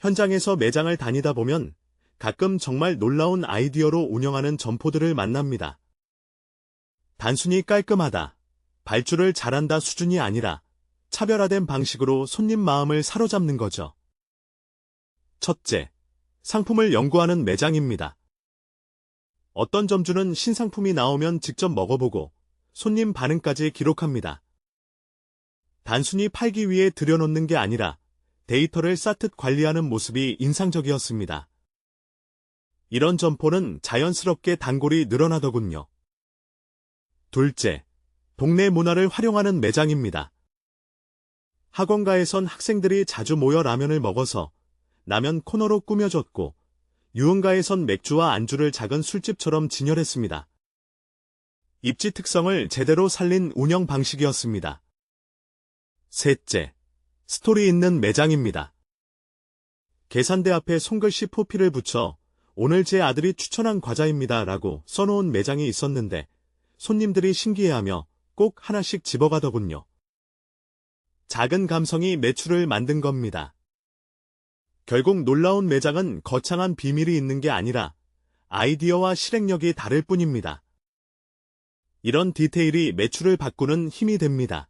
현장에서 매장을 다니다 보면 가끔 정말 놀라운 아이디어로 운영하는 점포들을 만납니다. 단순히 깔끔하다, 발주를 잘한다 수준이 아니라 차별화된 방식으로 손님 마음을 사로잡는 거죠. 첫째, 상품을 연구하는 매장입니다. 어떤 점주는 신상품이 나오면 직접 먹어보고 손님 반응까지 기록합니다. 단순히 팔기 위해 들여놓는 게 아니라 데이터를 쌓듯 관리하는 모습이 인상적이었습니다. 이런 점포는 자연스럽게 단골이 늘어나더군요. 둘째, 동네 문화를 활용하는 매장입니다. 학원가에선 학생들이 자주 모여 라면을 먹어서 라면 코너로 꾸며졌고 유흥가에선 맥주와 안주를 작은 술집처럼 진열했습니다. 입지 특성을 제대로 살린 운영 방식이었습니다. 셋째, 스토리 있는 매장입니다. 계산대 앞에 손글씨 포피를 붙여 오늘 제 아들이 추천한 과자입니다 라고 써놓은 매장이 있었는데 손님들이 신기해하며 꼭 하나씩 집어가더군요. 작은 감성이 매출을 만든 겁니다. 결국 놀라운 매장은 거창한 비밀이 있는 게 아니라 아이디어와 실행력이 다를 뿐입니다. 이런 디테일이 매출을 바꾸는 힘이 됩니다.